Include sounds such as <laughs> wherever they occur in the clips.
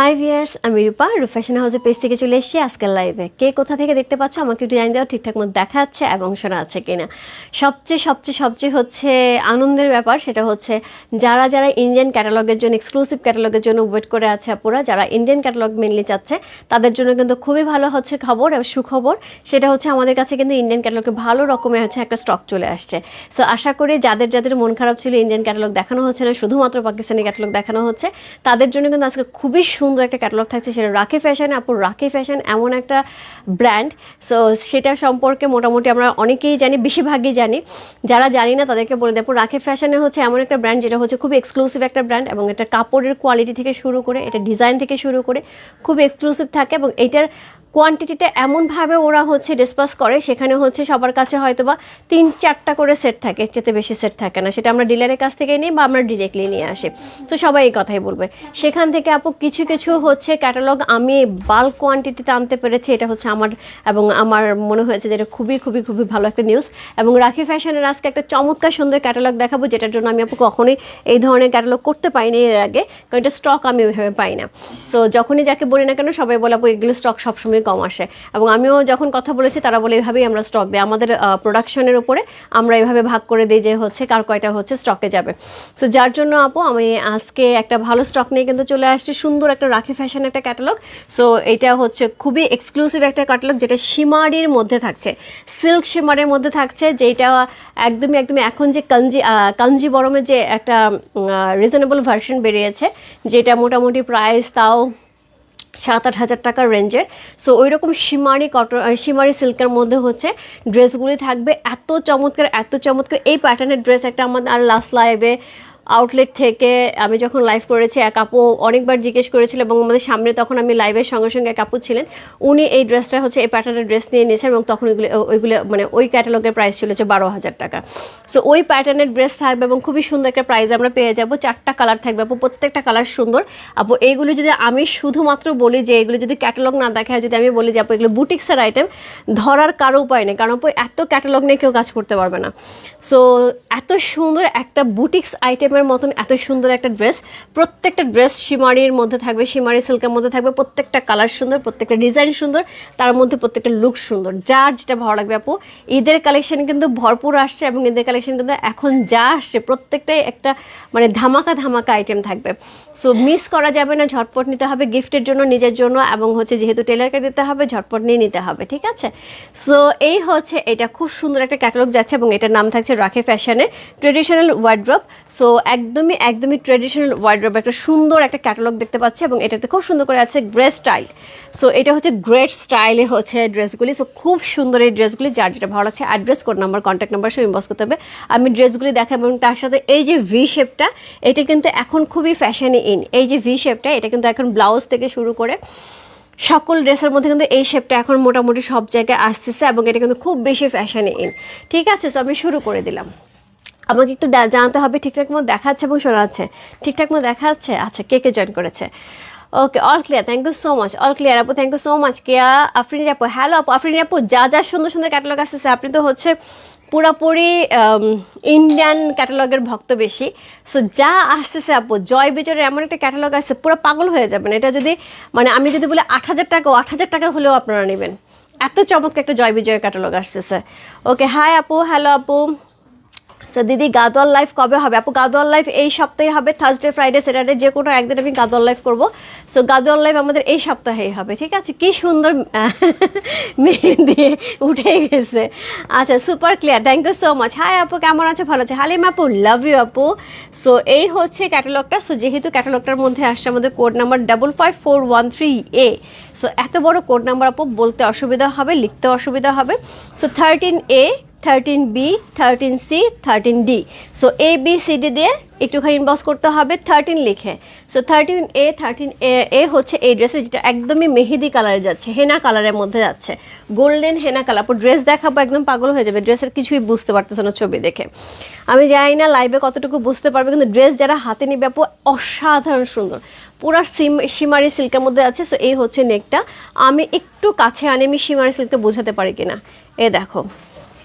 High viewers আমি রূপা রূপ fashion হাউসের পেজ থেকে চলে এসেছি আজকের লাইভে কে কোথা থেকে দেখতে পাচ্ছ? আমাকে একটু জানিয়ে ঠিকঠাক মতো দেখা যাচ্ছে এবং শোনা যাচ্ছে কিনা। সবচেয়ে সবচেয়ে সবচেয়ে হচ্ছে আনন্দের ব্যাপার, সেটা হচ্ছে যারা যারা ইন্ডিয়ান ক্যাটালগের জন্য এক্সক্লুসিভ ক্যাটালগের জন্য ওয়েট করে আছে আপুরা, যারা ইন্ডিয়ান ক্যাটালগ মেনলি চাচ্ছে, তাদের জন্য কিন্তু খুবই ভালো হচ্ছে খবর এবং সুখবর। সেটা হচ্ছে আমাদের কাছে কিন্তু ইন্ডিয়ান ক্যাটালগে ভালো রকমের হচ্ছে একটা স্টক চলে আসছে। সো আশা করি যাদের যাদের মন খারাপ ছিল ইন্ডিয়ান ক্যাটালগ দেখানো হচ্ছে না, শুধুমাত্র পাকিস্তানি ক্যাটালগ দেখানো হচ্ছে, তাদের জন্য কিন্তু আজকে খুবই সুন্দর একটা ক্যাটালগ থাকছে, সেটা রাখি ফ্যাশন আপু রাখি ফ্যাশন এমন একটা ব্র্যান্ড সো সেটা সম্পর্কে মোটামুটি আমরা অনেকেই জানি, বেশিরভাগই জানি। যারা জানি না, তাদেরকে বলে দেবো রাখি ফ্যাশনে হচ্ছে এমন একটা ব্র্যান্ড যেটা হচ্ছে খুব এক্সক্লুসিভ একটা ব্র্যান্ড এবং এটা কাপড়ের কোয়ালিটি থেকে শুরু করে, এটা ডিজাইন থেকে শুরু করে খুব এক্সক্লুসিভ থাকে এবং এটার কোয়ান্টিটিটা এমনভাবে ওরা হচ্ছে ডিসপাস করে, সেখানে হচ্ছে সবার কাছে হয়তো বা তিন চারটা করে সেট থাকে চেয়ে বেশি সেট থাকে না। সেটা আমরা ডিলারের কাছ থেকে নিই বা আমরা ডিরেক্টলি নিয়ে আসি। তো সবাই এই কথাই বলবে। সেখান থেকে আপু, কিছু কিছু হচ্ছে ক্যাটালগ আমি বাল্ক কোয়ান্টিটিতে আনতে পেরেছি, এটা হচ্ছে আমার এবং আমার মনে হয়েছে যে এটা খুবই খুবই খুবই ভালো একটা নিউজ এবং রাখি ফ্যাশনের আজকে একটা চমৎকার সুন্দর ক্যাটালগ দেখাবো, যেটার জন্য আমি আপু কখনোই এই ধরনের ক্যাটালগ করতে পাইনি এর আগে, কারণ এটা স্টক আমি ওইভাবে পাই না। সো যখনই যাকে বলি না কেন, সবাই বলে আপু এগুলো স্টক সবসময় কম আসে। এবং আমিও যখন কথা বলেছি, তারা বলে এইভাবেই আমরা স্টক দিই। আমাদের প্রোডাকশনের উপরে আমরা এইভাবে ভাগ করে দিই যে হচ্ছে কার কয়টা হচ্ছে স্টকে যাবে। সো যার জন্য আপু আমি আজকে একটা ভালো স্টক নিয়ে কিন্তু চলে আসছি, সুন্দর একটা রাখি ফ্যাশন একটা ক্যাটালগ সো এটা হচ্ছে খুবই এক্সক্লুসিভ একটা ক্যাটালগ যেটা সীমারির মধ্যে থাকছে। সিল্ক সীমারের মধ্যে থাকছে, যেটা একদমই একদমই এখন যে কাঞ্জি কাঞ্জি বরমের যে একটা রিজনেবল ভার্সন বেরিয়েছে, যেটা মোটামুটি প্রাইস তাও সাত আট হাজার টাকার রেঞ্জের সো ওই রকম সীমারি কটন সীমারি সিল্কের মধ্যে হচ্ছে ড্রেসগুলি থাকবে। এত চমৎকার এত চমৎকার। এই প্যাটার্নের ড্রেস একটা আমাদের আর লাস্ট লাইভে আউটলেট থেকে আমি যখন লাইভ করেছি, এক আপু অনেকবার জিজ্ঞেস করেছিল এবং আমাদের সামনে তখন আমি লাইভের সঙ্গে সঙ্গে এক আপু ছিলেন। উনি এই ড্রেসটা হচ্ছে এই প্যাটার্নের ড্রেস নিয়ে নিয়েছেন এবং তখন ওইগুলো ওইগুলো মানে ওই ক্যাটালগের প্রাইস ছিল হচ্ছে বারো হাজার টাকা। সো ওই প্যাটার্নের ড্রেস থাকবে এবং খুবই সুন্দর একটা প্রাইস আমরা পেয়ে যাব। চারটা কালার থাকবে আপু, প্রত্যেকটা কালার সুন্দর। আপু, এইগুলো যদি আমি শুধুমাত্র বলি যে, এগুলো যদি ক্যাটালগ না দেখায়, যদি আমি বলি যে, আপু, এগুলো বুটিক্সের আইটেম ধরার কারও উপায় নেই। কারণ আপু, এত ক্যাটালগ নিয়ে কেউ কাজ করতে পারবে না। সো এত সুন্দর একটা বুটিক্স আইটেমের মতন এত সুন্দর একটা ড্রেস প্রত্যেকটা ড্রেস সীমারির মধ্যে থাকবে সীমারি সিল্কের মধ্যে থাকবে, প্রত্যেকটা কালার সুন্দর, প্রত্যেকটা ডিজাইন সুন্দর, তার মধ্যে প্রত্যেকটা লুক সুন্দর। যার যেটা ভালো লাগবে আপু, ঈদের কালেকশন কিন্তু ভরপুর আসছে এবং ঈদের কালেকশন কিন্তু এখন যা আসছে, প্রত্যেকটাই একটা মানে ধামাকা ধামাকা আইটেম থাকবে। সো মিস করা যাবে না, ঝটপট নিতে হবে গিফটের জন্য, নিজের জন্য এবং হচ্ছে যেহেতু টেলারকে দিতে হবে, ঝটপট নিয়ে নিতে হবে, ঠিক আছে? সো এই হচ্ছে এটা খুব সুন্দর একটা ক্যাটালগ যাচ্ছে এবং এটার নাম থাকছে রাখে ফ্যাশনের ট্রেডিশনাল ওয়ার্ড্রপ সো একদমই একদমই ট্রেডিশনাল ওয়ার্ড্রপ একটা সুন্দর একটা ক্যাটালগ দেখতে পাচ্ছি এবং এটাতে খুব সুন্দর করে আছে গ্রে স্টাইল সো এটা হচ্ছে গ্রেট স্টাইলে হচ্ছে ড্রেসগুলি সো খুব সুন্দর এই ড্রেসগুলি যার যেটা ভালো লাগছে address code number contact number সব ইনবক্স করতে হবে। আমি ড্রেসগুলি দেখাবো এবং তার সাথে এই যে ভি শেপটা এটা কিন্তু এখন খুবই ফ্যাশনে ইন এই যে ভি শেপটা এটা কিন্তু এখন ব্লাউজ থেকে শুরু করে সকল ড্রেসের মধ্যে কিন্তু এই শেপটা এখন মোটামুটি সব জায়গায় আসতেছে এবং এটা কিন্তু খুব বেশি ফ্যাশনে ইন ঠিক আছে? সো আমি শুরু করে দিলাম। আমাকে একটু জানাতে হবে, ঠিকঠাক মতো দেখাচ্ছে এবং শোনা যাচ্ছে ঠিকঠাক মতো দেখা যাচ্ছে আচ্ছা কে কে জয়েন করেছে? Okay all clear thank you so much all clear আপু thank you so much Keya, Afrin আপু হ্যালো আপু, আফরিন আপু, যা যা সুন্দর সুন্দর ক্যাটালগ আসতেছে। আপনি তো হচ্ছে পুরোপুরি ইন্ডিয়ান ক্যাটালগের ভক্ত বেশি। সো যা আসতেছে, আপু, জয় বিজয়ের এমন একটা ক্যাটালগ আসছে, পুরো পাগল হয়ে যাবেন। এটা যদি মানে আমি যদি বলি আট হাজার টাকা, আট হাজার টাকা হলেও আপনারা নেবেন। এত চমৎকার একটা জয় বিজয়ের ক্যাটালগ আসতেছে। ওকে হাই আপু হ্যালো আপু। সো দিদি, গাদোয়াল লাইফ কবে হবে? আপু, গাদোয়াল লাইফ এই সপ্তাহে হবে থার্সডে ফ্রাইডে স্যাটারডে যে কোনো একদিন আমি গাদোয়াল লাইফ করব। সো গাদোয়াল লাইফ আমাদের এই সপ্তাহেই হবে, ঠিক আছে? কি সুন্দর মেহেন্দি উঠে গেছে। আচ্ছা super clear thank you so much hi আপু, কেমন আছো? ভালো আছে? হালিম আপু লাভ ইউ আপু। সো এই হচ্ছে ক্যাটালগটা সো যেহেতু ক্যাটালগটার মধ্যে আসছে আমাদের code number double five four one three A so এত বড় কোড নাম্বার আপু, বলতে অসুবিধা হবে লিখতে অসুবিধা হবে। So thirteen A thirteen B thirteen C thirteen D so A B C D দিয়ে একটুখানি ইনবক্স করতে হবে থার্টিন লিখে। So thirteen A thirteen A A হচ্ছে এই ড্রেসের যেটা একদমই মেহেদি কালারে যাচ্ছে, হেনা কালারের মধ্যে যাচ্ছে। গোল্ডেন হেনা কালার আপু ড্রেস দেখাবো, একদম পাগল হয়ে যাবে ড্রেসের কিছুই বুঝতে পারতেছে না ছবি দেখে। আমি জানি না লাইভে কতটুকু বুঝতে পারবে, কিন্তু ড্রেস যারা হাতে নিবে, আপু, অসাধারণ সুন্দর। পুরা সিম, সীমারি সিল্কের মধ্যে আছে সো এই হচ্ছে নেকটা আমি একটু কাছে আনি, আমি সীমারি সিল্কটা বোঝাতে পারি কিনা। এ দেখো।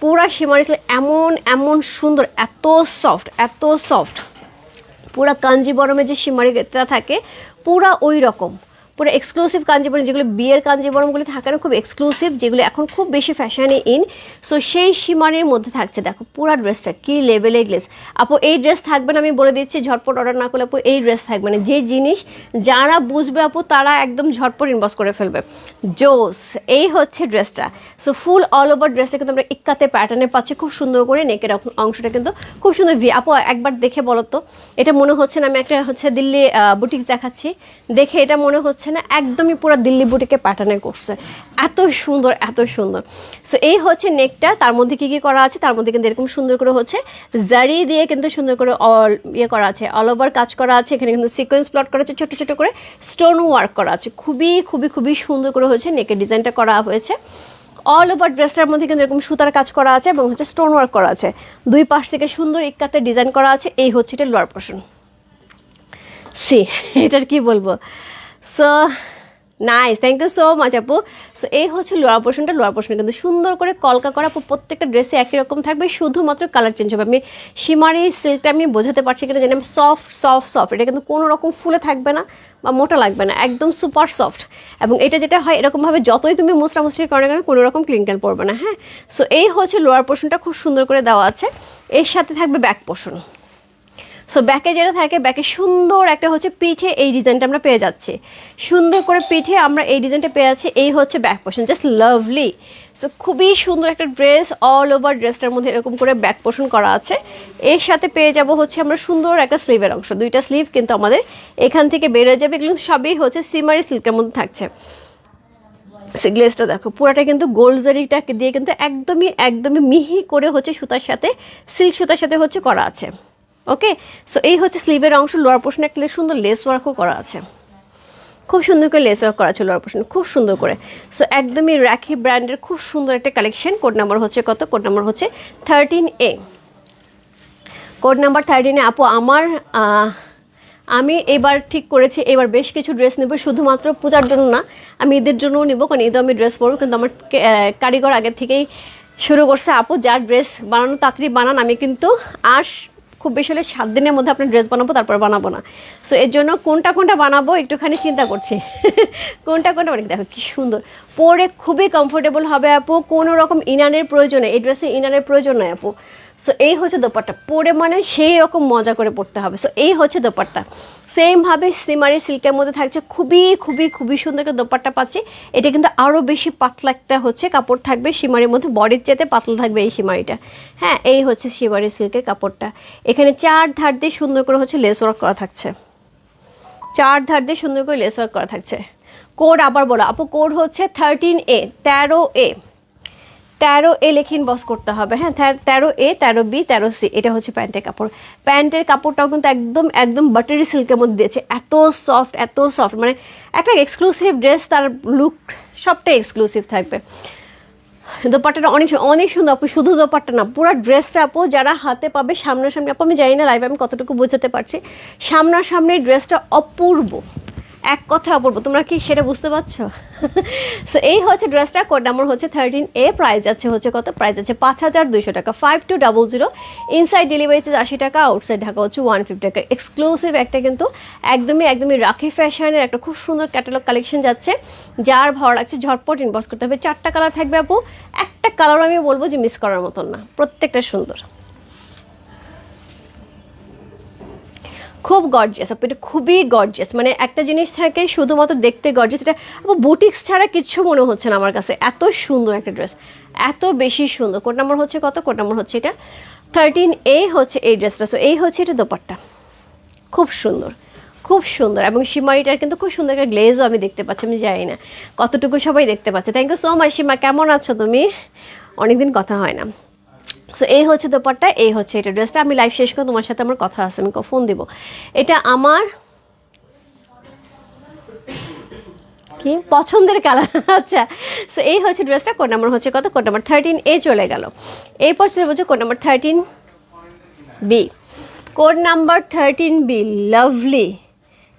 পুরা সীমারি সিল্ক এমন এমন সুন্দর, এত সফট এত সফট পুরা কাঞ্জিবরমে যে সীমারিটা থাকে, পুরা ওই রকম পুরো এক্সক্লুসিভ কাঞ্জিবরম, যেগুলো বিয়ের কাঞ্জিবরমগুলি থাকে না, খুব এক্সক্লুসিভ যেগুলো এখন খুব বেশি ফ্যাশনে ইন সো সেই সীমানের মধ্যে থাকছে, দেখো, পুরো ড্রেসটা কি লেভেলে গ্লেস আপু, এই ড্রেস থাকবে না, আমি বলে দিচ্ছি, ঝটপট অর্ডার না করলে আপু, এই ড্রেস থাকবে না। যে জিনিস যারা বুঝবে আপু, তারা একদম ঝটপট ইনবক্স করে ফেলবে। জোস এই হচ্ছে ড্রেসটা সো ফুল অল ওভার ড্রেসটা কিন্তু আমরা ইক্কাতে প্যাটার্নে পাচ্ছি, খুব সুন্দর করে নেকের অংশটা কিন্তু খুব সুন্দর ভি আপু, একবার দেখে বলো তো, এটা মনে হচ্ছে না, আমি একটা হচ্ছে দিল্লি বুটিক্স দেখাচ্ছি। দেখে এটা মনে হচ্ছে না একদমই পুরো দিল্লি বুটিকে প্যাটার্নে করছে এত সুন্দর এত সুন্দর। সো এই হচ্ছে নেকটা তার মধ্যে কি কি করা আছে? তার মধ্যে কিন্তু এরকম সুন্দর করে হচ্ছে জারি দিয়ে কিন্তু সুন্দর করে অল ইয়ে করা আছে অল ওভার কাজ করা আছে। এখানে কিন্তু সিকোয়েন্স প্লট করা আছে, ছোটো ছোটো করে স্টোন ওয়ার্ক করা আছে। খুবই খুবই খুবই সুন্দর করে হচ্ছে নেকের ডিজাইনটা করা হয়েছে। অল ওভার ড্রেসটার মধ্যে কিন্তু এরকম সুতার কাজ করা আছে এবং হচ্ছে স্টোন ওয়ার্ক করা আছে। দুই পাশ থেকে সুন্দর ইক্কাতে ডিজাইন করা আছে। এই হচ্ছে এটা লোয়ার পোর্শন সি এটার কি বলব? So nice thank you so much আপু সো এই হচ্ছে লোয়ার পোর্শনটা লোয়ার পোর্শন কিন্তু সুন্দর করে কলকা করা আপু প্রত্যেকটা ড্রেসে একই রকম থাকবে। শুধুমাত্র কালার চেঞ্জ হবে। আমি সীমারি সিল্কটা আমি বোঝাতে পারছি কিনা জানি সফট সফট সফট এটা কিন্তু কোনো রকম ফুলে থাকবে না বা মোটা লাগবে না। একদম সুপার সফট এবং এটা যেটা হয়, এরকমভাবে যতই তুমি মুসরা মুসরি করে না কেন, কোনো রকম ক্লিনকাল পড়বে না। হ্যাঁ? সো এই হচ্ছে লোয়ার পোর্শনটা খুব সুন্দর করে দেওয়া আছে। এর সাথে থাকবে ব্যাক পোর্শন সো ব্যাকে যেটা থাকে ব্যাকে সুন্দর একটা হচ্ছে পিঠে এই ডিজাইনটা আমরা পেয়ে যাচ্ছি। সুন্দর করে পিঠে আমরা এই ডিজাইনটা পেয়ে যাচ্ছি, এই হচ্ছে back portion just lovely so খুবই সুন্দর একটা ড্রেস অল ওভার ড্রেসটার মধ্যে এরকম করে ব্যাক পোর্শন করা আছে। এর সাথে পেয়ে যাব হচ্ছে আমরা সুন্দর একটা স্লিভের অংশ, দুইটা স্লিভ কিন্তু আমাদের এখান থেকে বেরোয় যাবে, এগুলো সবই হচ্ছে সিমারি সিল্কের মধ্যে থাকছে। গ্লেসটা দেখো, পুরাটা কিন্তু গোল্ড জারিটা দিয়ে কিন্তু একদমই একদমই মিহি করে হচ্ছে সুতার সাথে সিল্ক সুতার সাথে হচ্ছে করা আছে। ওকে সো এই হচ্ছে স্লিভের অংশ লোয়ার পোর্শনে একটা সুন্দর লেস ওয়ার্কও করা আছে। খুব সুন্দর করে লেস ওয়ার্ক করা আছে লোয়ার পোর্শনে খুব সুন্দর করে। সো একদমই রাখি ব্র্যান্ডের খুব সুন্দর একটা কালেকশন কোড নাম্বার হচ্ছে কত? কোড নাম্বার হচ্ছে থার্টিন এ কোড নাম্বার থার্টিনে আপু, আমার আমি এবার ঠিক করেছি, এবার বেশ কিছু ড্রেস নেব, শুধুমাত্র পূজার জন্য না, আমি ঈদের জন্যও নেব, কারণ ঈদে আমি ড্রেস পরবো, কিন্তু আমার কারিগর আগে থেকেই শুরু করছে। আপু, যার ড্রেস বানানো, তাড়াতাড়ি বানান, আমি কিন্তু আর খুব বেশি হলে সাত দিনের মধ্যে আপনার ড্রেস বানাবো, তারপর বানাবো না। সো এর জন্য কোনটা কোনটা বানাবো একটুখানি চিন্তা করছি। <laughs> কোনটা কোনটা অনেক দেখো কী সুন্দর। পরে খুবই কমফোর্টেবল হবে আপু, কোনো রকম ইনারের প্রয়োজনে এই ড্রেসে ইনারের প্রয়োজন নয় আপু। সো এই হচ্ছে দোপাট্টা। পরে মানে সেই রকম মজা করে পড়তে হবে। সো এই হচ্ছে দোপাট্টা। সেমভাবে সিমারি সিল্কের মধ্যে থাকছে। খুবই খুবই খুবই সুন্দর একটা দোপাট্টা পাচ্ছি। এটা কিন্তু আরও বেশি পাতলা একটা হচ্ছে কাপড় থাকবে। সিমারির মধ্যে বডির চেতে পাতলা থাকবে এই সিমারিটা। হ্যাঁ এই হচ্ছে সিমারি সিল্কের কাপড়টা। এখানে চার ধার দিয়ে সুন্দর করে হচ্ছে লেস ওয়ার্ক করা থাকছে। চার ধার দিয়ে সুন্দর করে লেস ওয়ার্ক করা থাকছে। কোড আবার বলো। আপু, কোড হচ্ছে থার্টিন এ তেরো এ তেরো এ লেখিন বস করতে হবে। হ্যাঁ তেরো এ, তেরো বি, তেরো সি, এটা হচ্ছে প্যান্টের কাপড়। প্যান্টের কাপড়টাও কিন্তু একদম একদম বাটারি সিল্কের মধ্যে দিয়েছে। এত সফট এত সফট মানে একটা এক্সক্লুসিভ ড্রেস তার লুক সবটাই এক্সক্লুসিভ থাকবে। দোপাট্টাটা অনেক অনেক সুন্দর, আপু, শুধু দোপাট্টা না, পুরো ড্রেসটা আপু, যারা হাতে পাবে সামনাসামনি, আপু, আমি জানি না লাইভে আমি কতটুকু বোঝাতে পারছি। সামনাসামনি ড্রেসটা অপূর্ব। এক কথা অপূর্ব তোমরা কি সেটা বুঝতে পারছ? সো এই হচ্ছে ড্রেসটা কোড নাম্বার হচ্ছে থার্টিন এ প্রাইস যাচ্ছে হচ্ছে কত? প্রাইস যাচ্ছে পাঁচ হাজার দুইশো টাকা five two double zero inside delivery charge আশি টাকা আউটসাইড ঢাকা হচ্ছে ওয়ান ফিফটি টাকা। এক্সক্লুসিভ একটা কিন্তু একদমই একদমই রাখি ফ্যাশনের একটা খুব সুন্দর ক্যাটালগ কালেকশন যাচ্ছে, যার ভালো লাগছে, ঝটপট ইনবক্স করতে হবে। চারটা কালার থাকবে আপু, একটা কালার আমি বলব যে মিস করার মতন না, প্রত্যেকটা সুন্দর। খুব গর্জিয়াস আপু, এটা খুবই গর্জিয়াস মানে একটা জিনিস থাকে শুধুমাত্র দেখতে গর্জিয়াস এটা আপু বুটিক্স ছাড়া কিচ্ছু মনে হচ্ছে না আমার কাছে। এত সুন্দর একটা ড্রেস এত বেশি সুন্দর। কোড নাম্বার হচ্ছে কত? কোড নাম্বার হচ্ছে এটা থার্টিন এ হচ্ছে এই ড্রেসটা সো এই হচ্ছে এটা দোপাট্টা। খুব সুন্দর খুব সুন্দর। এবং সীমারিটার কিন্তু খুব সুন্দর একটা গ্লেজও আমি দেখতে পাচ্ছি, আমি জানি না। কতটুকু সবাই দেখতে পাচ্ছে। Thank you so much Seema. কেমন আছো তুমি? অনেকদিন কথা হয় না। সো এই হচ্ছে দোপাট্টা, এই হচ্ছে এটা ড্রেসটা। আমি লাইভ শেষ করে তোমার সাথে আমার কথা আছে, আমি ফোন দেবো। এটা আমার কি? পছন্দের কালার <laughs> আচ্ছা। সো এই হচ্ছে ড্রেসটা কোড নাম্বার হচ্ছে কত? কোড নাম্বার থার্টিন এ চলে গেল। এই পছন্দের হচ্ছে code number thirteen B code number thirteen B lovely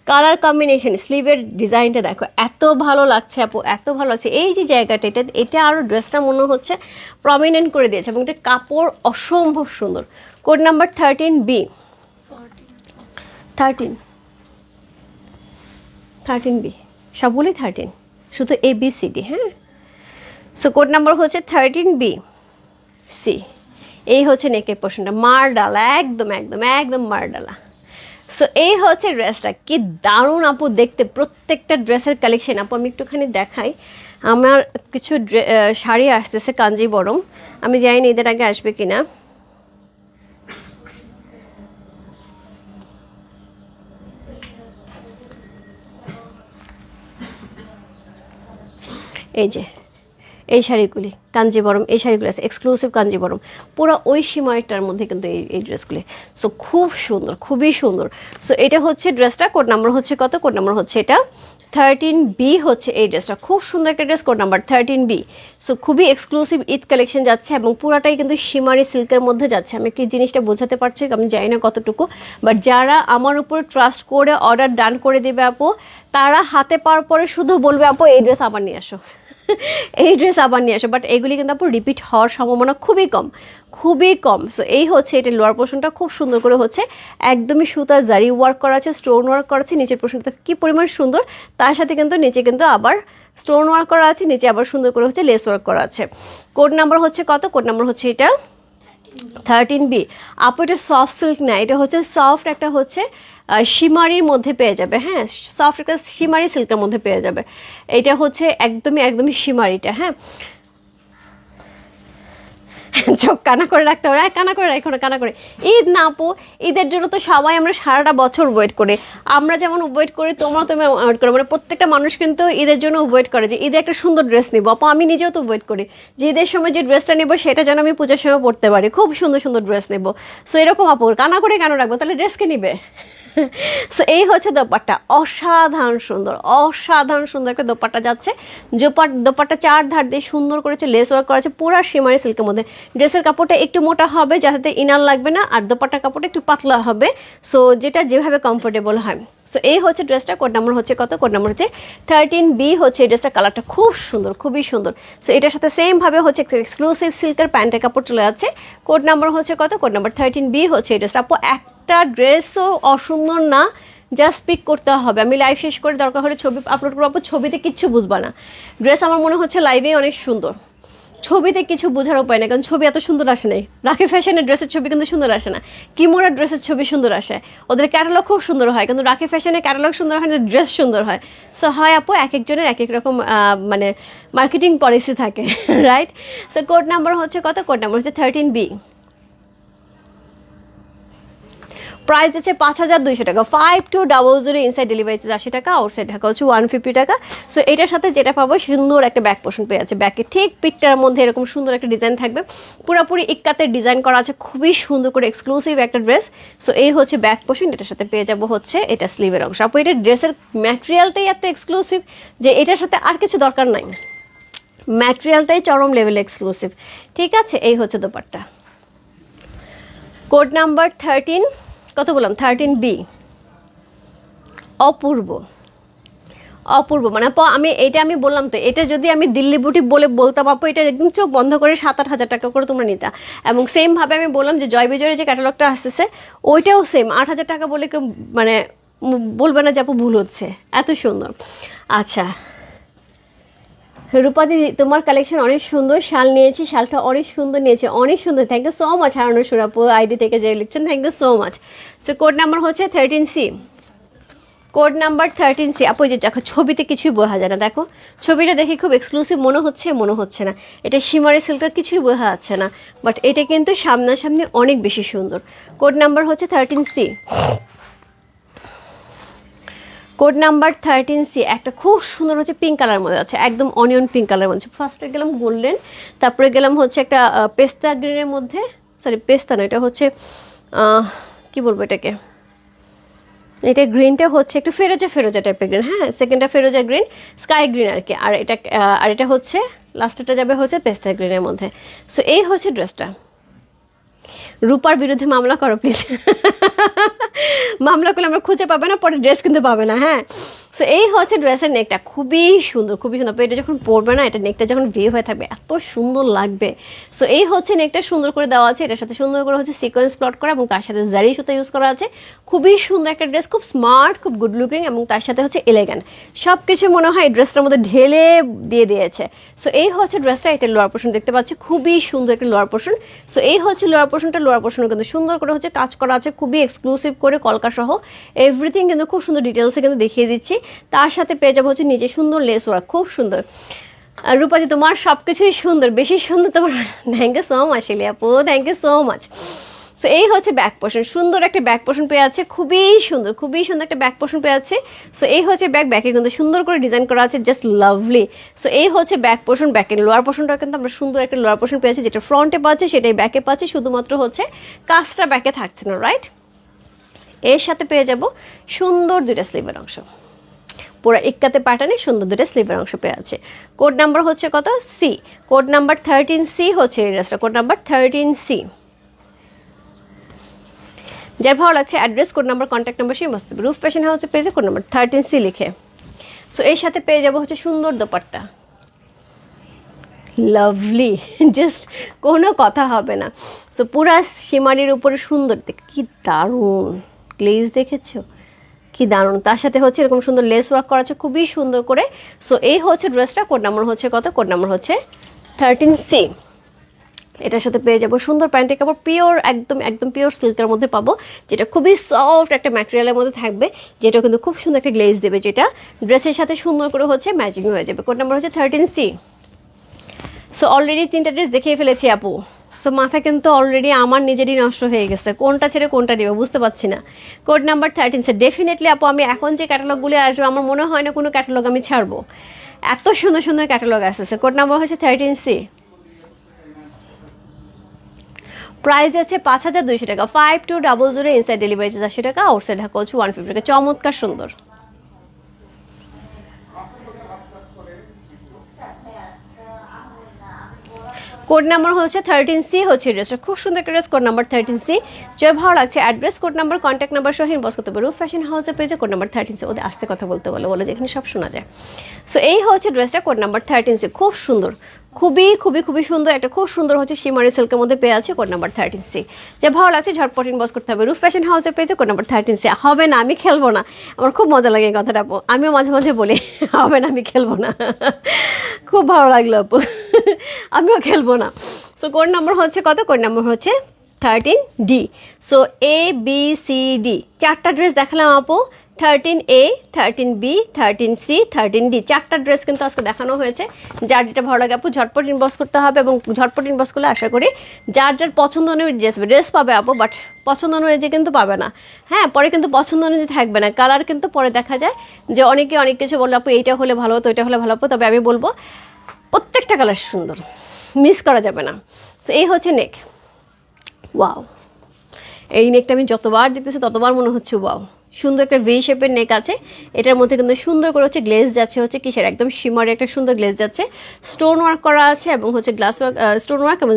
colour combination, স্লিভের ডিজাইনটা দেখো, এত ভালো লাগছে আপু, এত ভালো লাগছে। এই যে জায়গাটা, এটা এটা আরও ড্রেসটা মনে হচ্ছে প্রমিনেন্ট করে দিয়েছে এবং এটা কাপড় অসম্ভব সুন্দর। Code number thirteen B thirteen thirteen B সবগুলোই থার্টিন শুধু এ বি সি ডি হ্যাঁ? সো কোড নাম্বার হচ্ছে থার্টিন বি সি এই হচ্ছে নেকের পোর্শনটা মার ডালা একদম একদম একদম মার ডালা সো এই হচ্ছে ড্রেসটা কি দারুণ আপু দেখতে। প্রত্যেকটা ড্রেসের কালেকশন আপু, আমি একটুখানি দেখাই। আমার কিছু শাড়ি আসতেছে কাঞ্জিবরম। আমি জানি না এদের আগে আসবে কিনা। এই যে। এই শাড়িগুলি কাঞ্জিবরম এই শাড়িগুলি আছে এক্সক্লুসিভ কাঞ্জিবরম পুরো ওই সীমাটার মধ্যে কিন্তু এই এই ড্রেসগুলি সো খুব সুন্দর, খুবই সুন্দর। সো এটা হচ্ছে ড্রেসটা কোড নাম্বার হচ্ছে কত? কোড নাম্বার হচ্ছে এটা। থার্টিন বি হচ্ছে এই ড্রেসটা খুব সুন্দর একটা dress code number thirteen B so খুবই এক্সক্লুসিভ ঈদ কালেকশন যাচ্ছে এবং পুরাটাই কিন্তু সীমারি সিল্কের মধ্যে যাচ্ছে। আমি কি জিনিসটা বোঝাতে পারছি আমি জানি না কতটুকু। বাট যারা আমার উপর ট্রাস্ট করে অর্ডার ডান করে দেবে আপু, তারা হাতে পাওয়ার পরে শুধু বলবে, আপু, এই ড্রেস আবার নিয়ে আসো। এই ড্রেস আবার নিয়ে আসে বাট এগুলি কিন্তু আপু রিপিট হওয়ার সম্ভাবনা খুবই কম খুবই কম। সো এই হচ্ছে এটা লোয়ার পোর্শনটা খুব সুন্দর করে হচ্ছে, একদমই সুতা জারি ওয়ার্ক করা আছে স্টোন ওয়ার্ক করা আছে, নিচের পোর্শনটা কী পরিমাণ সুন্দর। তার সাথে কিন্তু নিচে কিন্তু আবার স্টোন ওয়ার্ক করা আছে, নিচে আবার সুন্দর করে হচ্ছে লেস ওয়ার্ক করা আছে। কোড নাম্বার হচ্ছে কত? কোড নাম্বার হচ্ছে এটা থার্টিন বি আপু, এটা সফট সিল্ক না, এটা হচ্ছে সফট একটা হচ্ছে শিমারির মধ্যে পেয়ে যাবে হ্যাঁ সফট একটা শিমারি সিল্কের মধ্যে পেয়ে যাবে। এটা হচ্ছে একদমই একদমই শিমারিটা হ্যাঁ। <laughs> চোখ কানা করে রাখতে হবে। হ্যাঁ কানা করে রাখো না কানা করে। ঈদ না আপু, ঈদের জন্য তো সবাই আমরা সারাটা বছর ওয়েট করি। আমরা যেমন ওয়েট করি তোমরা তুমি ওয়েট করো। মানে প্রত্যেকটা মানুষ কিন্তু ঈদের জন্য ওয়েট করে যে, ঈদে একটা সুন্দর ড্রেস নিবো। আপু, আমি নিজেও তো ওয়েট করি। যে ঈদের সময় যে ড্রেসটা নেব, সেটা যেন আমি পুজোর সময় পরতে পারি। খুব সুন্দর সুন্দর ড্রেস নেব। সো এরকম আপু, কানা করে কেন রাখব? তাহলে ড্রেসকে নিবে? <laughs> সো এই হচ্ছে দোপাট্টা। অসাধারণ সুন্দর অসাধারণ সুন্দর একটা দোপাট্টা যাচ্ছে। জোপাট, দোপাট্টা চার ধার দিয়ে সুন্দর করেছে লেস ওয়ার্ক করা আছে পুরো সিমারি সিল্কের মধ্যে। ড্রেসের কাপড়টা একটু মোটা হবে, যাতে ইনার লাগবে না, আর দোপাট্টার কাপড়টা একটু পাতলা হবে। সো যেটা যেভাবে কমফোর্টেবল হয়। সো এই হচ্ছে ড্রেসটা কোড নাম্বার হচ্ছে কত? কোড নাম্বার হচ্ছে থার্টিন বি হচ্ছে এই ড্রেসটা কালারটা খুব সুন্দর, খুবই সুন্দর। সো এটার সাথে সেমভাবে হচ্ছে এক্সক্লুসিভ সিল্কের প্যান্টের কাপড় চলে যাচ্ছে। কোড নাম্বার হচ্ছে কত? কোড নাম্বার থার্টিন বি হচ্ছে এই ড্রেসটা আপু, একটা ড্রেসও অসুন্দর না জাস্ট পিক করতে হবে। আমি লাইভ শেষ করে দরকার হলে ছবি আপলোড করব। ছবিতে কিচ্ছু বুঝবা না। ড্রেস আমার মনে হচ্ছে লাইভেই অনেক সুন্দর। ছবিতে কিছু বোঝার উপায় নেই, কারণ ছবি এত সুন্দর আসে নাই। রাখি ফ্যাশনের ড্রেসের ছবি কিন্তু সুন্দর আসে না। কিমোরার ড্রেসের ছবি সুন্দর আসে। ওদের ক্যাটালগ খুব সুন্দর হয়, কিন্তু রাখি ফ্যাশনের ক্যাটালগ সুন্দর হয় না ড্রেস সুন্দর হয়। সো হয় আপু, এক একজনের এক এক রকম মানে মার্কেটিং পলিসি থাকে রাইট সো কোড নাম্বার হচ্ছে কত? কোড নাম্বার হচ্ছে থার্টিন বি প্রাইস আছে পাঁচ হাজার দুইশো টাকা। Five two double zero inside delivery charge আশি টাকা আউটসাইড ঢাকা হচ্ছে ওয়ান ফিফটি টাকা। সো এটার সাথে যেটা পাবো, সুন্দর একটা ব্যাক পোর্শন পেয়ে আছে ব্যাকে ঠিক পিকটার মধ্যে এরকম সুন্দর একটা ডিজাইন থাকবে। পুরোপুরি ইক্কাতে ডিজাইন করা আছে, খুবই সুন্দর করে এক্সক্লুসিভ একটা ড্রেস সো এই হচ্ছে ব্যাক পোর্শন এটার সাথে পেয়ে যাব হচ্ছে এটা স্লিভের অংশ। আপু, এটা ড্রেসের ম্যাটেরিয়ালটাই এত এক্সক্লুসিভ যে এটার সাথে আর কিছু দরকার নাই। ম্যাটেরিয়ালটাই চরম লেভেল এক্সক্লুসিভ ঠিক আছে, এই হচ্ছে দোপাট্টা। কোড নাম্বার থার্টিন কত বললাম থার্টিন বি অপূর্ব। অপূর্ব মানে আপু আমি, এটা আমি বললাম তো, এটা যদি আমি দিল্লি বুটিক বলে বলতাম, আপু, এটা একদম চোখ বন্ধ করে সাত আট হাজার টাকা করে তোমরা নিতা। এবং সেমভাবে আমি বললাম যে, জয় বিজয়ের যে ক্যাটালগটা আসতেছে, ওইটাও সেম আট হাজার টাকা বলে কেউ মানে বলবে না যে, আপু, ভুল হচ্ছে। এত সুন্দর। আচ্ছা রূপাদি, তোমার কালেকশন অনেক সুন্দর শাল নিয়েছি, শালটা অনেক সুন্দর নিয়েছে, অনেক সুন্দর। থ্যাংক ইউ সো মাচ হারানো সুরাপু আইডি থেকে যে লিখছেন thank you so much so code number হচ্ছে thirteen C code number thirteen C আপু যে দেখো, ছবিতে কিছুই বোঝা যায় না, দেখো। ছবিটা দেখে খুব এক্সক্লুসিভ মনে হচ্ছে মনে হচ্ছে না। এটা সীমারি সিল্কটা কিছুই বোঝা যাচ্ছে না বাট এটা কিন্তু সামনাসামনি অনেক বেশি সুন্দর। কোড নাম্বার হচ্ছে thirteen C code number thirteen C একটা খুব সুন্দর হচ্ছে পিঙ্ক কালার মধ্যে আছে, একদম অনিয়ন পিঙ্ক কালার মধ্যে ফার্স্টে গেলাম গোল্ডেন তারপরে গেলাম হচ্ছে একটা পেস্তা গ্রিনের মধ্যে সরি পেস্তা না, এটা হচ্ছে কি বলব এটাকে? এটা গ্রিনটা হচ্ছে একটু ফেরোজা ফেরোজা টাইপের গ্রিন হ্যাঁ সেকেন্ডটা ফেরোজা গ্রিন স্কাই গ্রিন আর কি। আর এটা আর এটা হচ্ছে লাস্টেরটা যাবে হচ্ছে পেস্তা গ্রিনের মধ্যে। সো এই হচ্ছে ড্রেসটা রূপার বিরুদ্ধে মামলা করো প্লিজ মামলা করলে আমরা খুঁজে পাবে না, পরে ড্রেস কিনতে পাবে না হ্যাঁ? সো এই হচ্ছে ড্রেসের নেকটা খুবই সুন্দর খুবই সুন্দর। এটা যখন পরবে না, এটা নেকটা যখন ভি হয়ে থাকবে, এত সুন্দর লাগবে। সো এই হচ্ছে নেকটা সুন্দর করে দেওয়া আছে। এটার সাথে সুন্দর করে হচ্ছে সিকোয়েন্স প্লট করা এবং তার সাথে জারি সুতা ইউজ করা আছে। খুবই সুন্দর একটা ড্রেস খুব স্মার্ট খুব গুড লুকিং এবং তার সাথে হচ্ছে এলিগ্যান্ট সব কিছু মনে হয় ড্রেসটার মধ্যে ঢেলে দিয়ে দিয়েছে। সো এই হচ্ছে ড্রেসটা এটা লোয়ার পোর্শন দেখতে পাচ্ছি। খুবই সুন্দর একটা লোয়ার পোর্শন সো এই হচ্ছে লোয়ার পোর্শনটা লোয়ার পোর্শনে কিন্তু সুন্দর করে হচ্ছে কাজ করা আছে। খুবই এক্সক্লুসিভ করে কলকা সহ এভরিথিং কিন্তু খুব সুন্দর ডিটেলসে কিন্তু দেখিয়ে দিচ্ছি। তার সাথে পেয়ে যাব হচ্ছে নিচে সুন্দর লেস ওয়ার্ক খুব সুন্দর। আর রূপাজি তোমার সব কিছুই সুন্দর, বেশি সুন্দর তোমার thank you so much Shili আপু thank you so much so এই হচ্ছে ব্যাক পোর্শন সুন্দর একটা ব্যাক পোর্শন পেয়ে আছে, খুবই সুন্দর খুবই সুন্দর একটা ব্যাক পোর্শন পেয়ে আছে। সো এই হচ্ছে ব্যাক ব্যাকে কিন্তু সুন্দর করে ডিজাইন করা আছে জাস্ট লাভলি সো এই হচ্ছে ব্যাক পোর্শন ব্যাকের লোয়ার পোর্শনটা কিন্তু আমরা সুন্দর একটা লোয়ার পোর্শন পেয়ে আছি, যেটা ফ্রন্টে পাচ্ছে, সেটাই ব্যাকে পাচ্ছি, শুধুমাত্র হচ্ছে কাজটা ব্যাকে থাকছে না রাইট এর সাথে পেয়ে যাব সুন্দর দুইটা স্লিভের অংশ। পুরো ইক্কাতে প্যাটার্নে সুন্দর দুটো স্লিভের অংশ পেয়ে আছে কোড নাম্বার হচ্ছে কত? C code number thirteen C হচ্ছে এই ড্রেসটা কোড নাম্বার থার্টিন সি যার ভালো লাগছে address code number contact number, সেই মস্ত রুফ ফ্যাশন হাউসে পেয়েছে কোড নাম্বার থার্টিন সি লিখে। সো এর সাথে পেয়ে যাব হচ্ছে সুন্দর দোপাট্টা। লাভলি জাস্ট <laughs> কোনো কথা হবে না। সো পুরা সীমারির উপরে সুন্দর। দেখ- কি দারুণ। গ্লেজ দেখেছ? কি দারুণ। তার সাথে হচ্ছে এরকম সুন্দর লেস ওয়ার্ক করা আছে, খুবই সুন্দর করে। সো এই হচ্ছে ড্রেসটা কোড নাম্বার হচ্ছে কত? কোড নাম্বার হচ্ছে থার্টিন সি এটার সাথে পেয়ে যাব সুন্দর প্যান্টের কাপড় পিওর একদম একদম পিওর সিল্কের মধ্যে পাবো, যেটা খুবই সফট একটা ম্যাটেরিয়ালের মধ্যে থাকবে যেটা কিন্তু খুব সুন্দর একটা গ্লেজ দেবে, যেটা ড্রেসের সাথে সুন্দর করে হচ্ছে ম্যাচিং হয়ে যাবে। কোড নাম্বার হচ্ছে থার্টিন সি সো অলরেডি তিনটা ড্রেস দেখিয়ে ফেলেছি, আপু। সো মাথা কিন্তু অলরেডি আমার নিজেরই নষ্ট হয়ে গেছে। কোনটা ছেড়ে কোনটা নেবে বুঝতে পারছি না। Code number thirteen C definitely আপু, আমি এখন যে ক্যাটালগুলি আসবে, আমার মনে হয় না কোনো ক্যাটালগ আমি ছাড়বো। এত সুন্দর সুন্দর ক্যাটালগ আসতেছে কোড নাম্বার হচ্ছে থার্টিন সি প্রাইস আছে পাঁচ হাজার দুইশো টাকা। Five two double zero inside delivery charge আশি টাকা আউটসাইড ঢাকা হচ্ছে ওয়ান ফিফটি টাকা। চমৎকার সুন্দর। কোড নাম্বার হচ্ছে থার্টিন সি হচ্ছে ড্রেসটা খুব সুন্দর একটা dress code number thirteen C যার ভালো লাগছে। Address code number contact number সহ ইনবক্স করতে পারো। ফ্যাশন হাউসে পেয়েছে কোড নাম্বার থার্টিন সি ওদের আস্তে কথা বলতে বলো বলো যে এখানে সব শোনা যায়। সো এই হচ্ছে ড্রেসটা কোড নাম্বার থার্টিন সি খুব সুন্দর। খুবই খুবই খুবই সুন্দর একটা, খুব সুন্দর হচ্ছে শিমারি সিল্কের মধ্যে পেয়ে আছে কোড নাম্বার থার্টিন সি যে ভালো লাগছে, ঝটপট ইনবক্স করতে হবে। রুফ ফ্যাশন হাউসে পেয়েছে কোড নাম্বার থার্টিন সি হবে না, আমি খেলব না। আমার খুব মজা লাগে এই কথাটা আপু আমিও মাঝে মাঝে বলি, <laughs> হবে না, আমি খেলব না। <laughs> খুব ভালো লাগল আপু। <laughs> আমিও খেলব না। সো কোড নাম্বার হচ্ছে কত? কোড নাম্বার হচ্ছে thirteen D so A B C D চারটা ড্রেস দেখালাম আপু। Thirteen A thirteen B thirteen C thirteen D চারটা ড্রেস কিন্তু আজকে দেখানো হয়েছে। যার যেটা ভালো লাগে, আপু, ঝটপট ইনবক্স করতে হবে এবং ঝটপট ইনবক্স করলে আশা করি যার যার পছন্দ অনুযায়ী ড্রেস ড্রেস পাবে আপু বাট পছন্দ অনুযায়ী কিন্তু পাবে না। হ্যাঁ পরে কিন্তু পছন্দ অনুযায়ী থাকবে না। কালার কিন্তু পরে দেখা যায় যে অনেকে অনেক কিছু বলল, আপু, এইটা হলে ভালো হতো, ওইটা হলে ভালো হতো। তবে আমি বলব, প্রত্যেকটা কালার সুন্দর মিস করা যাবে না। সো এই হচ্ছে নেক ওয়াও এই নেকটা আমি যতবার দেখতেছি, ততবার মনে হচ্ছে ওয়াও সুন্দর একটা ভি শেপের নেক আছে। এটার মধ্যে কিন্তু সুন্দর করে হচ্ছে গ্লেজ যাচ্ছে, হচ্ছে কিসের? একদম শিমারে একটা সুন্দর গ্লেজ যাচ্ছে। স্টোন ওয়ার্ক করা আছে এবং হচ্ছে গ্লাস ওয়ার্ক স্টোন ওয়ার্ক এবং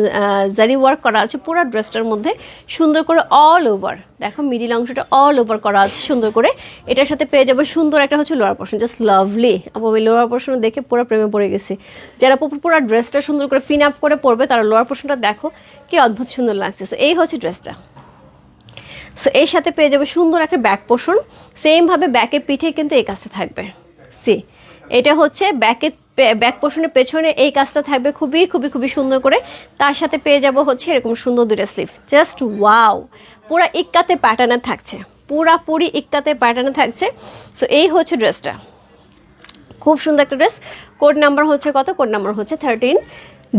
জারি ওয়ার্ক করা আছে পুরো ড্রেসটার মধ্যে। সুন্দর করে অল ওভার দেখো মিডিল অংশটা অল ওভার করা আছে সুন্দর করে। এটার সাথে পেয়ে যাব সুন্দর একটা হচ্ছে লোয়ার পোর্শন জাস্ট লাভলি আপু আমি লোয়ার পোর্শন দেখে পুরো প্রেমে পড়ে গেছি। যারা পুরো ড্রেসটা সুন্দর করে পিন আপ করে পরবে, তারা লোয়ার পোর্শনটা দেখো, কি অদ্ভুত সুন্দর লাগছে এই হচ্ছে ড্রেসটা সো এর সাথে পেয়ে যাবে সুন্দর একটা ব্যাক পোর্শন সেমভাবে ব্যাকের পিঠে কিন্তু এই কাজটা থাকবে। সি এটা হচ্ছে ব্যাকের ব্যাক পোর্শনের পেছনে এই কাজটা থাকবে খুবই খুবই খুবই সুন্দর করে। তার সাথে পেয়ে যাব হচ্ছে এরকম সুন্দর দুটো স্লিভ জাস্ট ওয়াও পুরা ইক্কাতে প্যাটার্নে থাকছে। পুরাপুরি ইক্কাতে প্যাটার্নে থাকছে। সো এই হচ্ছে ড্রেসটা খুব সুন্দর একটা ড্রেস কোড নাম্বার হচ্ছে কত? কোড নাম্বার হচ্ছে থার্টিন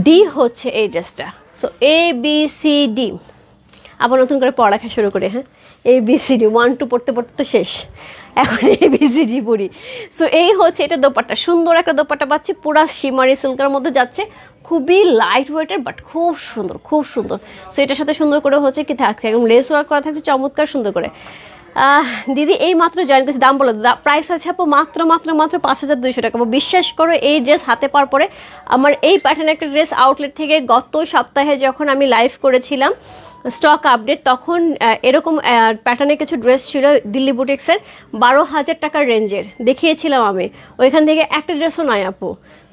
ডি হচ্ছে এই ড্রেসটা so A B C D আবার নতুন করে পড়ালেখা শুরু করে হ্যাঁ? A B D one two পড়তে পড়তে তো শেষ। এখন এ বি ডি পড়ি। সো এই হচ্ছে এটা দোপাট্টা। সুন্দর একটা দোপাট্টা পাচ্ছি, পুরা শিমারি সিল্কের মধ্যে যাচ্ছে। খুবই লাইট ওয়েটের বাট খুব সুন্দর খুব সুন্দর। সো এটার সাথে সুন্দর করে হচ্ছে কি থাকছে, একদম লেস ওয়ার্ক করা থাকছে, চমৎকার সুন্দর করে। দিদি, এই মাত্র জয়েন করেছি, দাম বলো প্রাইস আছে আপু মাত্র মাত্র মাত্র পাঁচ হাজার দুইশো টাকা। বিশ্বাস করো, এই ড্রেস হাতে পাওয়ার পরে আমার এই প্যাটার্ন একটা ড্রেস আউটলেট থেকে গত সপ্তাহে যখন আমি লাইভ করেছিলাম স্টক আপডেট তখন এরকম প্যাটার্নের কিছু ড্রেস ছিল দিল্লি বুটিক্সের বারো হাজার টাকার রেঞ্জের দেখিয়েছিলাম আমি। ওইখান থেকে একটা ড্রেসও নাই আপু।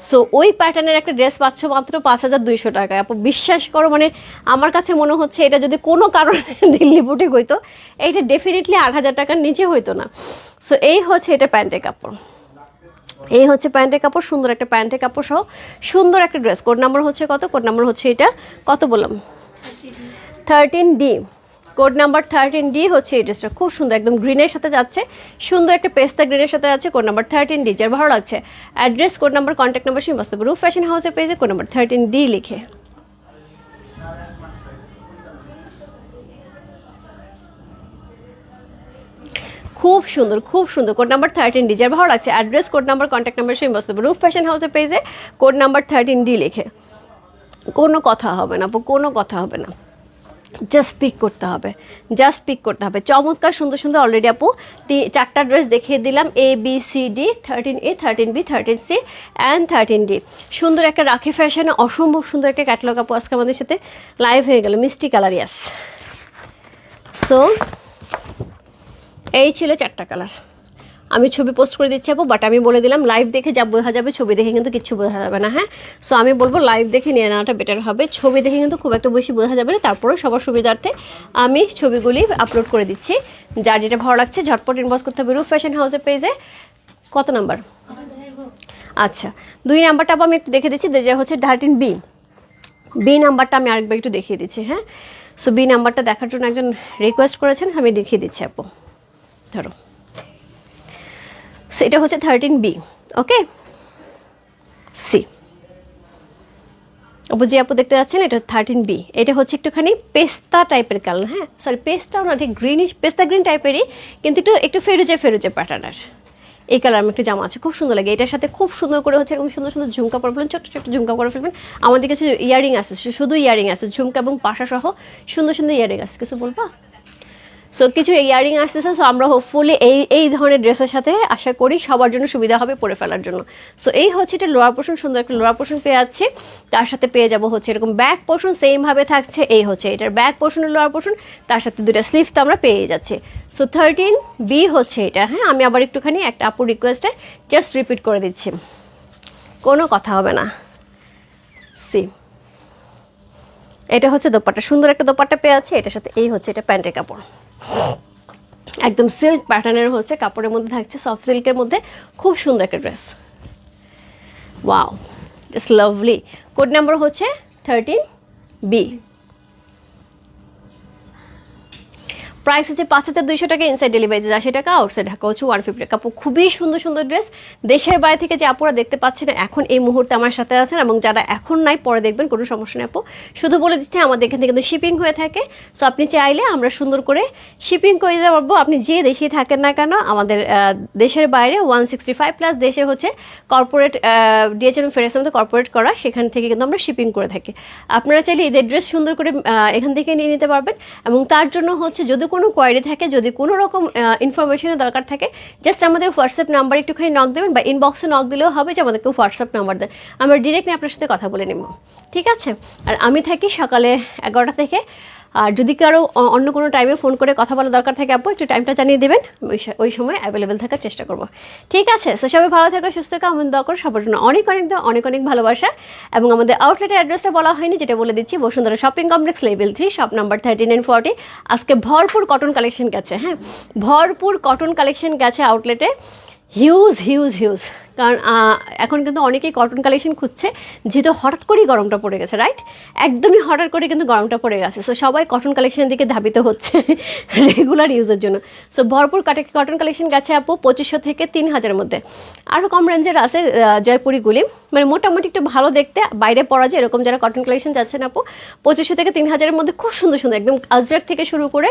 সো ওই প্যাটার্নের একটা ড্রেস পাচ্ছ মাত্র পাঁচ হাজার দুইশো টাকায়। আপু, বিশ্বাস করো মানে আমার কাছে মনে হচ্ছে এটা যদি কোনো কারণে <laughs> দিল্লি বুটিক হইতো, এইটা ডেফিনেটলি আট হাজার টাকার নিচে হইতো না। সো এই হচ্ছে এটা প্যান্টের কাপড়। এই হচ্ছে প্যান্টের কাপড়, সুন্দর একটা প্যান্টের কাপড় সহ, সুন্দর একটা ড্রেস কোড নাম্বার হচ্ছে কত? কোড নাম্বার হচ্ছে এটা, কত বললাম? Thirteen D code number thirteen D হচ্ছে এই ড্রেসটা খুব সুন্দর, একদম গ্রিনের সাথে যাচ্ছে। সুন্দর একটা পেস্তা গ্রিনের সাথে যাচ্ছে কোড নাম্বার থার্টিন ডি যার ভালো লাগছে। Address code number contact number সেই বাস্তব রুফ ফ্যাশন হাউসের পেজে কোড নাম্বার থার্টিন ডি লিখে। খুব সুন্দর খুব সুন্দর কোড নাম্বার থার্টিন ডি যার ভালো লাগছে। Address code number contact number সেই বাস্তব রুফ ফ্যাশন হাউসের পেজে কোড নাম্বার থার্টিন ডি লিখে। কোনো কথা হবে না কোনো কথা হবে না। জাস্ট পিক করতে হবে জাস্ট পিক করতে হবে। চমৎকার, সুন্দর সুন্দর অলরেডি আপু চারটা ড্রেস দেখিয়ে দিলাম A B C D thirteen A thirteen B thirteen C and thirteen D সুন্দর একটা রাখি ফ্যাশনে অসম্ভব সুন্দর একটা ক্যাটলগ আপু আজকে আমাদের সাথে লাইভ হয়ে গেল, মিষ্টি কালার ইয়াস সো এই ছিল চারটা কালার আমি ছবি পোস্ট করে দিচ্ছি আপু বাট আমি বলে দিলাম লাইভ দেখে যা বোঝা যাবে, ছবি দেখে কিন্তু কিচ্ছু বোঝা যাবে না হ্যাঁ? সো আমি বলব লাইভ দেখে নিয়ে নেওয়াটা বেটার হবে। ছবি দেখে কিন্তু খুব একটা বেশি বোঝা যাবে না তারপরে সবার সুবিধার্থে আমি ছবিগুলি আপলোড করে দিচ্ছি। যার যেটা ভালো লাগছে, ঝটপট ইনবক্স করতে হবে। রুফ ফ্যাশন হাউসের পেজে কত নাম্বার আচ্ছা দুই নাম্বারটা আবার আমি একটু দেখে দিচ্ছি যেটা হচ্ছে থার্টিন বি বি নাম্বারটা আমি আরেকবার একটু দেখিয়ে দিচ্ছি হ্যাঁ? সো বি নাম্বারটা দেখার জন্য একজন রিকোয়েস্ট করেছেন, আমি দেখিয়ে দিচ্ছি আপু। ধরো। সো এটা হচ্ছে থার্টিন বি ওকে সি যে আপু দেখতে যাচ্ছেন, এটা থার্টিন বি এটা হচ্ছে একটুখানি পেস্তা টাইপের কালার হ্যাঁ? সরি পেস্তাও না, ঠিক গ্রিনিশ পেস্তা গ্রিন টাইপেরই কিন্তু একটু একটু ফেরুজে ফেরুজে প্যাটার্নের এই কালার আমার একটা জামা আছে, খুব সুন্দর লাগে। এটার সাথে খুব সুন্দর করে হচ্ছে এরকম সুন্দর সুন্দর ঝুমকা পরে ফেলবেন ছোট্ট ছোট্ট ঝুমকা পরে ফেলবেন আমাদের কিছু ইয়ারিং আছে শুধু ইয়ারিং আছে, ঝুমকা এবং পাশা সহ সুন্দর সুন্দর ইয়ারিং আছে। কিছু বলবা? সো কিছু ইয়ারিং আসতেছে সো আমরা হোপফুলি এই এই ধরনের ড্রেসের সাথে আশা করি সবার জন্য সুবিধা হবে পরে ফেলার জন্য। সো এই হচ্ছে এটা লোয়ার পোর্শন সুন্দর একটা লোয়ার পোর্শন পেয়ে যাচ্ছে। তার সাথে পেয়ে যাব হচ্ছে এরকম ব্যাক পোর্শন সেমভাবে থাকছে, এই হচ্ছে এটার ব্যাক পোর্শনের লোয়ার পোর্শন তার সাথে দুটো স্লিভ তো আমরা পেয়ে যাচ্ছি। সো থার্টিন বি হচ্ছে এটা হ্যাঁ আমি আবার একটুখানি একটা আপুর রিকোয়েস্টে জাস্ট রিপিট করে দিচ্ছি। কোনো কথা হবে না। সি এটা হচ্ছে দোপাট্টা, সুন্দর একটা দোপাট্টা পেয়ে আছে এটার সাথে এই হচ্ছে এটা প্যান্টের কাপড়। একদম সিল্ক প্যাটার্নের হচ্ছে কাপড়ের মধ্যে থাকছে সফট সিল্কের মধ্যে। খুব সুন্দর একটা dress wow just lovely code number হচ্ছে থার্টিন বি প্রাইস হচ্ছে পাঁচ হাজার দুইশো টাকা ইনসাইড ডেলিভারি আশি টাকা আউটসাইড ঢাকা হচ্ছে ওয়ান ফিফটি টাকা। খুবই সুন্দর সুন্দর ড্রেস দেশের বাইরে থেকে যে আপুরা দেখতে পাচ্ছেন, এখন এই মুহূর্তে আমার সাথে আছেন এবং যারা এখন নাই, পরে দেখবেন, কোনো সমস্যা নেই আপু। শুধু বলে দিচ্ছি, আমাদের এখান থেকে কিন্তু শিপিং হয়ে থাকে। সো আপনি চাইলে আমরা সুন্দর করে শিপিং করে দিতে পারব। আপনি যে দেশেই থাকেন না কেন, আমাদের দেশের বাইরে ওয়ান সিক্সটি ফাইভ প্লাস দেশে হচ্ছে কর্পোরেট ডিএচএম মধ্যে কর্পোরেট করা, সেখান থেকে কিন্তু আমরা শিপিং করে থাকি। আপনারা চাইলে এদের ড্রেস সুন্দর করে এখান থেকে নিয়ে নিতে পারবেন। এবং তার জন্য হচ্ছে, যদি কোনো কোয়ারি থাকে, যদি কোনো রকম ইনফরমেশনের দরকার থাকে জাস্ট আমাদের হোয়াটসঅ্যাপ নাম্বার একটুখানি নক দেবেন বা ইনবক্সে নক দিলেও হবে যে আমাদেরকে হোয়াটসঅ্যাপ নাম্বার দেন। আমরা ডিরেক্টলি আপনার সাথে কথা বলে নেব। ঠিক আছে? আর আমি থাকি সকালে এগারোটা থেকে। আর যদি কারও অন্য কোনো টাইমে ফোন করে কথা বলার দরকার থাকে আপু একটু টাইমটা জানিয়ে দেবেন। ওই সময় অ্যাভেলেবেল থাকার চেষ্টা করব। ঠিক আছে সো সবাই ভালো থাকো সুস্থ থাকো আমি দোয়া করো সবার জন্য অনেক অনেক দোয়া, অনেক অনেক ভালোবাসা। এবং আমাদের আউটলেটের অ্যাড্রেসটা বলা হয়নি যেটা বলে দিচ্ছি Bashundhara shopping complex level three shop number thirty nine forty আজকে ভরপুর কটন কালেকশন গেছে হ্যাঁ? ভরপুর কটন কালেকশন গেছে আউটলেটে হিউজ হিউজ হিউজ কারণ এখন কিন্তু অনেকেই কটন কালেকশন খুঁজছে, যেহেতু হঠাৎ করেই গরমটা পড়ে গেছে রাইট একদমই হঠাৎ করে কিন্তু গরমটা পড়ে গেছে। সো সবাই কটন কালেকশনের দিকে ধাবিত হচ্ছে <laughs> রেগুলার ইউজের জন্য। সো ভরপুর কাটে কটন কালেকশন গেছে আপু, পঁচিশশো থেকে তিন হাজারের মধ্যে। আরও কম রেঞ্জের আছে জয়পুরিগুলি মানে মোটামুটি একটু ভালো দেখতে, বাইরে পড়া যায়, এরকম যারা কটন কালেকশন যাচ্ছেন আপু, পঁচিশশো থেকে তিন হাজারের মধ্যে খুব সুন্দর সুন্দর, একদম আজরাক থেকে শুরু করে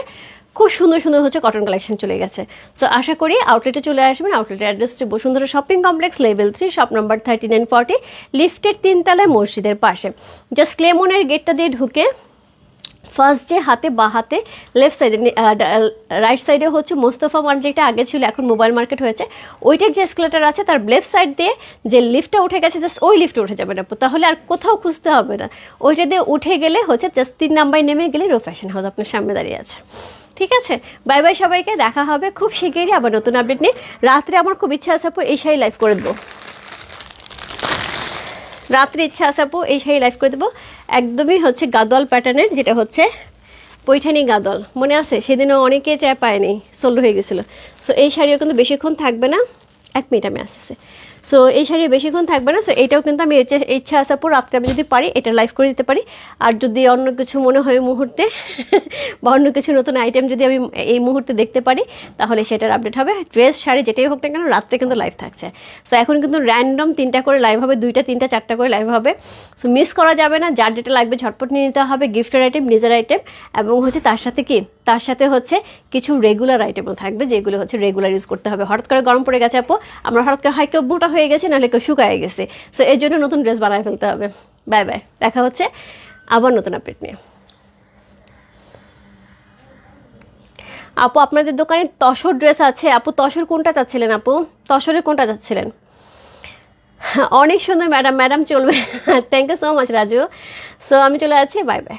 খুব সুন্দর সুন্দর হচ্ছে কটন কালেকশন চলে গেছে। সো আশা করি আউটলেটে চলে আসবেন আউটলেটের address Bashundhara shopping complex level three shop number thirty nine forty লিফটের তিনতলায় মসজিদের পাশে। জাস্ট ক্লেমনের গেটটা দিয়ে ঢুকে ফার্স্ট ডে হাতে বা হাতে লেফট সাইডে রাইট সাইডে হচ্ছে মোস্তফা মার্কেট যেটা আগে ছিল, এখন মোবাইল মার্কেট হয়েছে। ওইটার যে এসকেলেটার আছে, তার লেফট সাইড দিয়ে যে লিফটটা উঠে গেছে জাস্ট ওই লিফটে উঠে যাবে না। তাহলে আর কোথাও খুঁজতে হবে না। ওইটা দিয়ে উঠে গেলে হচ্ছে জাস্ট তিন নাম্বার নেমে গেলে রো ফ্যাশন হাউস আপনার সামনে দাঁড়িয়ে আছে। ঠিক আছে? বাই বাই সবাইকে, দেখা হবে খুব শিগগিরই আবার নতুন আপডেট নিয়ে। রাত্রে আমার খুব ইচ্ছা আছে আপু এই শাড়ি লাইভ করে দেবো। রাত্রে ইচ্ছা আছে আপু এই শাড়ি লাইভ করে দেবো। একদমই হচ্ছে গাদল প্যাটার্নের যেটা হচ্ছে পৈঠানি গাদল মনে আছে? সেদিনও অনেকে চায় পায়নি সোল্ড হয়ে গেছিল। সো এই শাড়িও কিন্তু বেশিক্ষণ থাকবে না। এক মিনিট আমি আসতেছে। সো এই শাড়ি বেশিক্ষণ থাকবে না। সো এটাও কিন্তু আমি ইচ্ছা- আসার পর রাত্রে আমি যদি পারি, এটা লাইভ করে দিতে পারি। আর যদি অন্য কিছু মনে হয় মুহূর্তে, বা অন্য কিছু নতুন আইটেম যদি আমি এই মুহূর্তে দেখতে পারি, তাহলে সেটার আপডেট হবে। ড্রেস শাড়ি যেটাই হোক না কেন, রাত্রে কিন্তু লাইভ থাকছে। সো এখন কিন্তু র্যান্ডম তিনটা করে লাইভ হবে, দুইটা, তিনটা, চারটা করে লাইভ হবে। সো মিস করা যাবে না, যার যেটা লাগবে ঝটপট নিয়ে নিতে হবে গিফটের আইটেম নিজের আইটেম এবং হচ্ছে তার সাথে কি? তার সাথে হচ্ছে কিছু রেগুলার আইটেমও থাকবে, যেগুলো হচ্ছে রেগুলার ইউজ করতে হবে। হঠাৎ করে গরম পড়ে গেছে আপু, আমরা হঠাৎ করে হয় কেউ মোটা হয়ে গেছে, নাহলে কেউ শুকায় গেছে। সো এর জন্য নতুন ড্রেস বানায় ফেলতে হবে। বাই বাই দেখা হচ্ছে আবার নতুন আপডেট নিয়ে। আপু, আপনাদের দোকানে তসর ড্রেস আছে। আপু, তসর কোনটা চাচ্ছিলেন আপু? তসরে কোনটা চাচ্ছিলেন? অনেক সুন্দর ম্যাডাম ম্যাডাম চলবে। Thank you so much Raju. So আমি চলে যাচ্ছি। Bye bye